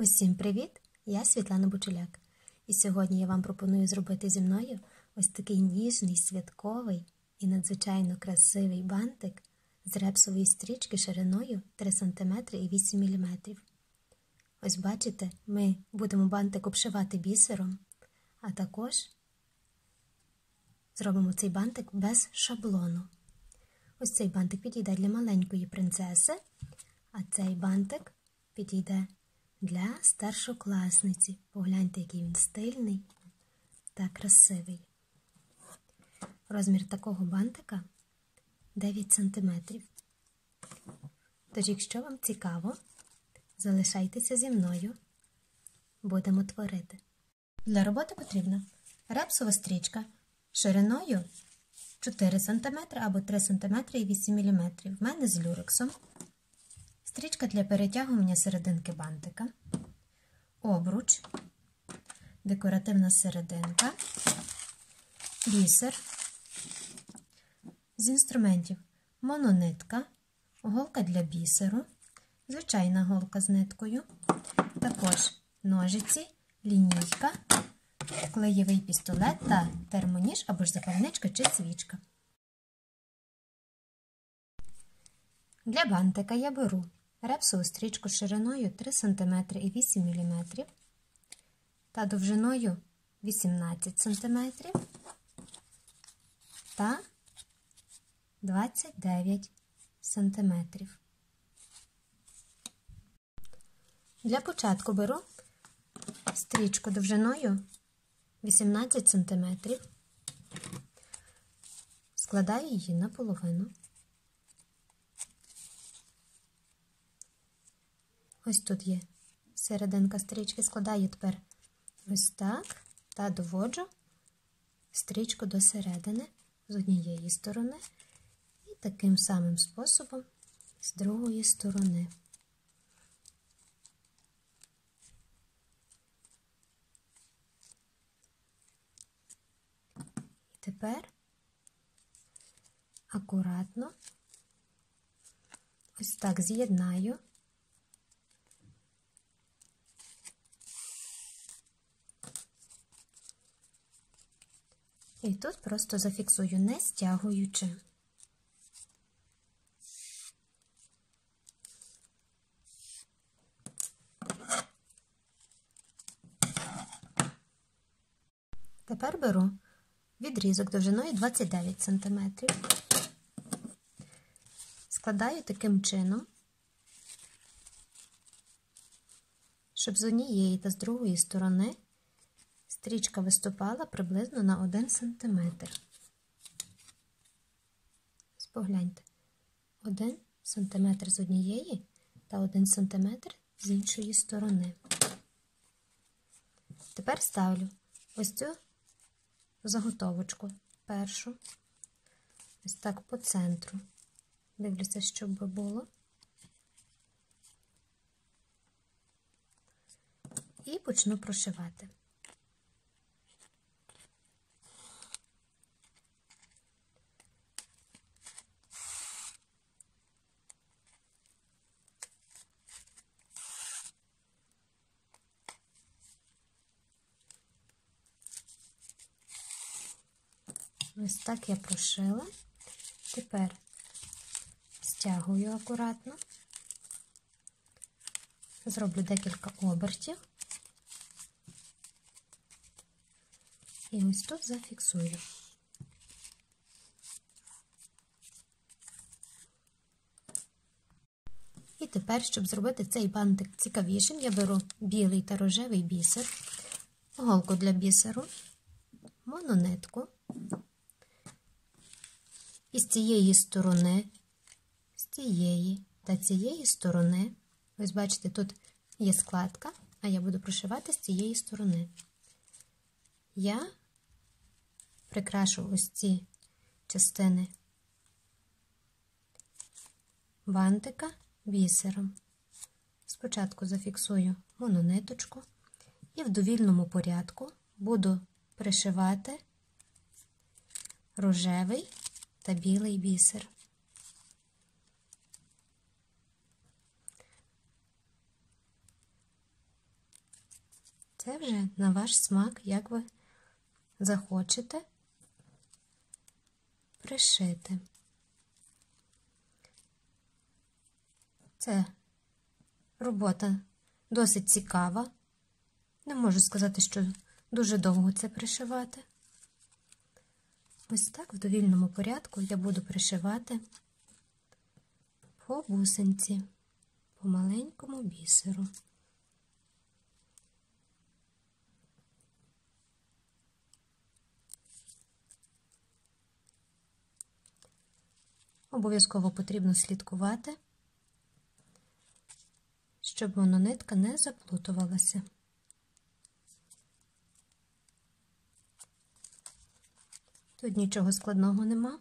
Усім привіт! Я Світлана Бучуляк. І сьогодні я вам пропоную зробити зі мною ось такий ніжний, святковий і надзвичайно красивий бантик з репсової стрічки шириною 3 см і 8 мм. Ось бачите, ми будемо бантик обшивати бісером, а також зробимо цей бантик без шаблону. Ось цей бантик підійде для маленької принцеси, а цей бантик підійде для старшокласниці. Погляньте, який він стильний та красивий. Розмір такого бантика 9 см. Тож, якщо вам цікаво, залишайтеся зі мною, будемо творити. Для роботи потрібна репсова стрічка шириною 4 см або 3 см і 8 мм. В мене з люрексом. Стрічка для перетягування серединки бантика, обруч, декоративна серединка, бісер. З інструментів. Мононитка, голка для бісеру, звичайна голка з ниткою, також ножиці, лінійка, клеєвий пістолет та термоніж або ж запальничка чи свічка. Для бантика я беру репсову стрічку шириною 3 см і 8 мм та довжиною 18 см та 29 см. Для початку беру стрічку довжиною 18 см, складаю її наполовину. Ось тут є серединка стрічки, складаю тепер ось так та доводжу стрічку до середини з однієї сторони і таким самим способом з другої сторони. І тепер акуратно ось так з'єднаю. І тут просто зафіксую, не стягуючи. Тепер беру відрізок довжиною 29 см, складаю таким чином, щоб з однієї та з другої сторони стрічка виступала приблизно на 1 см. Спогляньте, 1 см з однієї та 1 см з іншої сторони. Тепер ставлю ось цю заготовочку першу, ось так по центру. Дивлюся, щоб було. І почну прошивати. Ось так я прошила. Тепер стягую акуратно, зроблю декілька обертів і ось тут зафіксую. І тепер, щоб зробити цей бантик цікавішим, я беру білий та рожевий бісер, голку для бісеру, мононитку. І з цієї сторони, з цієї та цієї сторони, ось бачите, тут є складка, а я буду прошивати з цієї сторони. Я прикрашу ось ці частини бантика бісером. Спочатку зафіксую монониточку і в довільному порядку буду пришивати рожевий та білий бісер. Це вже на ваш смак, як ви захочете пришити. Це робота досить цікава. Не можу сказати, що дуже довго це пришивати. Ось так в довільному порядку я буду пришивати по бусинці, по маленькому бісеру. Обов'язково потрібно слідкувати, щоб мононитка не заплутувалася. Тут нічого складного нема.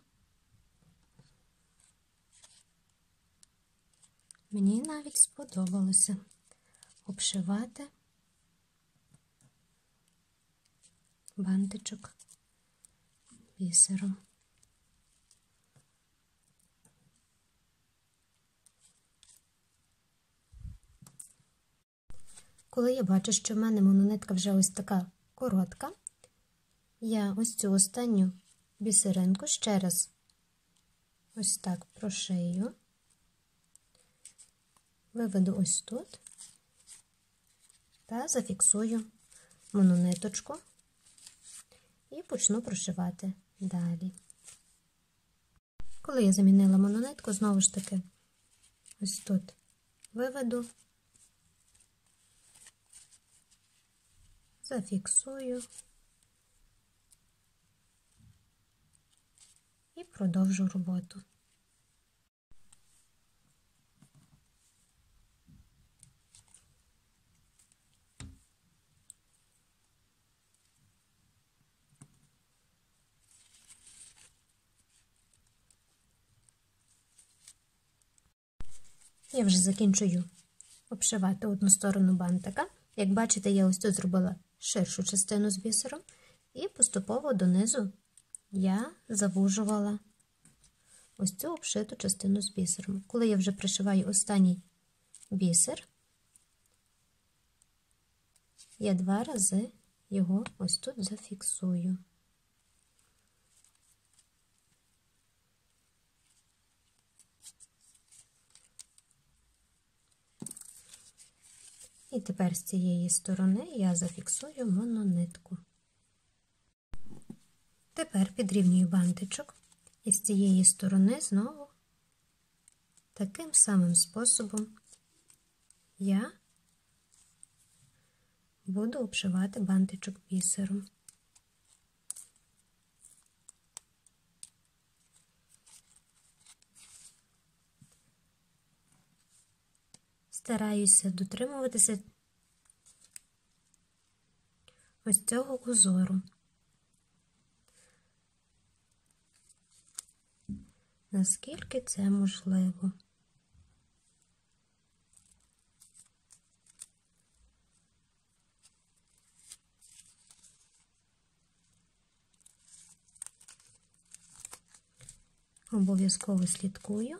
Мені навіть сподобалося обшивати бантичок бісером. Коли я бачу, що в мене мононитка вже ось така коротка, я ось цю останню бісеринку ще раз. Ось так прошию, виведу ось тут. Та зафіксую монониточку і почну прошивати далі. Коли я замінила мононитку, знову ж таки, ось тут виведу, зафіксую. І продовжу роботу. Я вже закінчую обшивати одну сторону бантика. Як бачите, я ось тут зробила ширшу частину з бісером і поступово донизу я завужувала ось цю обшиту частину з бісером. Коли я вже пришиваю останній бісер, я два рази його ось тут зафіксую. І тепер з цієї сторони я зафіксую мононитку. Тепер підрівнюю бантичок і з цієї сторони знову таким самим способом я буду обшивати бантичок бісером. Стараюся дотримуватися ось цього узору. Наскільки це можливо. Обов'язково слідкую,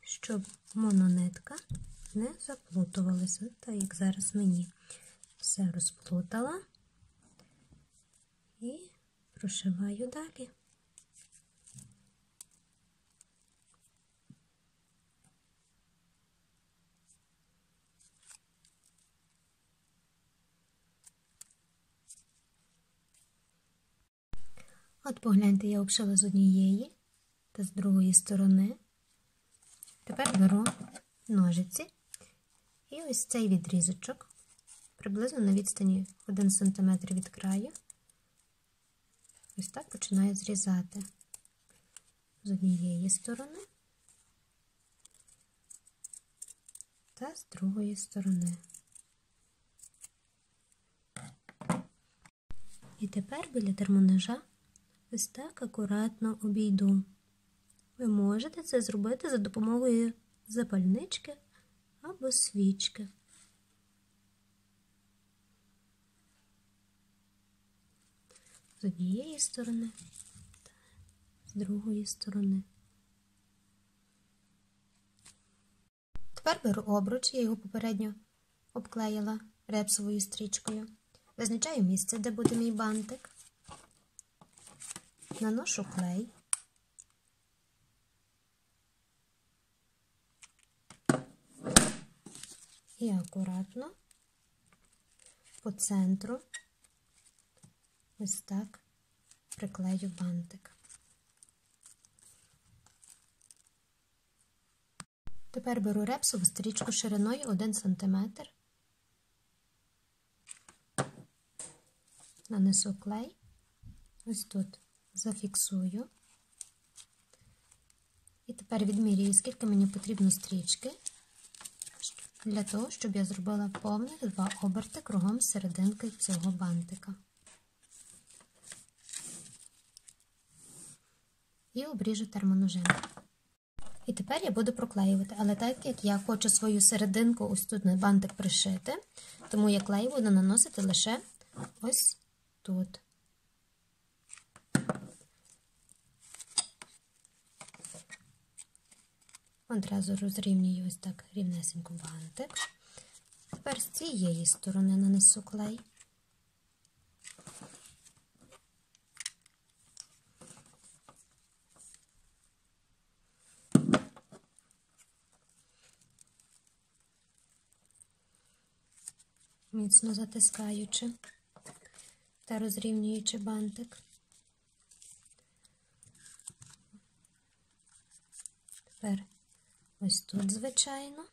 щоб мононитка не заплутувалася, так як зараз мені все розплутала і прошиваю далі. От погляньте, я обшила з однієї та з другої сторони. Тепер беру ножиці і ось цей відрізочок приблизно на відстані 1 см від краю. Ось так починаю зрізати з однієї сторони та з другої сторони. І тепер біля термоножа ось так акуратно обійду. Ви можете це зробити за допомогою запальнички або свічки. З однієї сторони, з другої сторони. Тепер беру обруч, я його попередньо обклеїла репсовою стрічкою. Визначаю місце, де буде мій бантик. Наношу клей. І акуратно. По центру. Ось так приклею бантик. Тепер беру репсову стрічку шириною 1 см, нанесу клей, ось тут зафіксую. І тепер відмірюю, скільки мені потрібно стрічки для того, щоб я зробила повних два оберти кругом серединки цього бантика. І обріжу термоножем. І тепер я буду проклеювати, але так як я хочу свою серединку ось тут на бантик пришити, тому я клей буду наносити лише ось тут. Одразу розрівнюю ось так рівнесенько бантик. Тепер з цієї сторони нанесу клей. Міцно затискаючи та розрівнюючи бантик. Тепер ось тут, звичайно.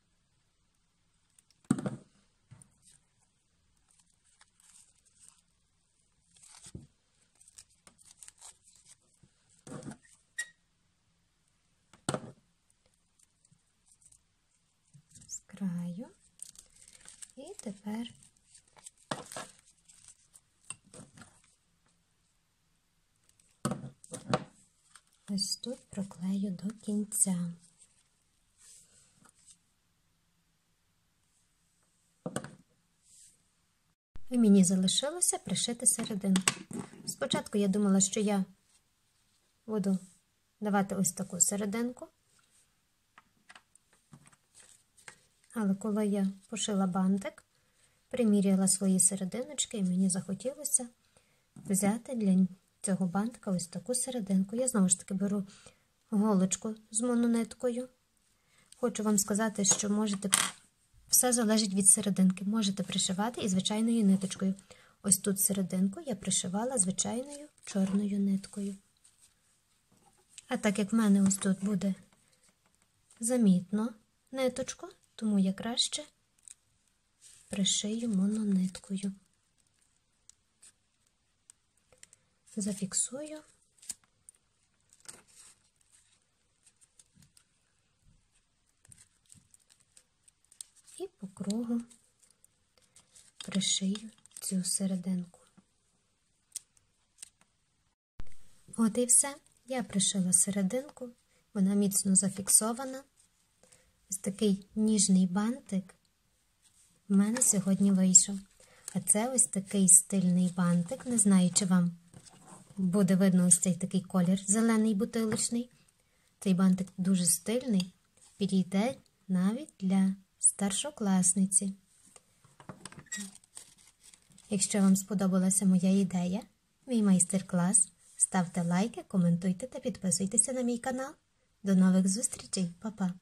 З краю. І тепер ось тут проклею до кінця. І мені залишилося пришити серединку. Спочатку я думала, що я буду давати ось таку серединку. Але коли я пошила бантик, приміряла свої серединочки, і мені захотілося взяти для цього бантика ось таку серединку. Я знову ж таки беру голочку з монониткою. Хочу вам сказати, що можете все залежить від серединки. Можете пришивати і звичайною ниточкою. Ось тут серединку я пришивала звичайною чорною ниткою. А так як в мене ось тут буде замітно ниточку, тому я краще пришию монониткою. Зафіксую. І пришию цю серединку. От і все. Я пришила серединку, вона міцно зафіксована. Ось такий ніжний бантик в мене сьогодні вийшов. А це ось такий стильний бантик. Не знаю, чи вам буде видно ось цей такий колір зелений бутилочний. Цей бантик дуже стильний, підійде навіть для старшокласниці. Якщо вам сподобалася моя ідея, мій майстер-клас, ставте лайки, коментуйте та підписуйтеся на мій канал. До нових зустрічей, Па-па!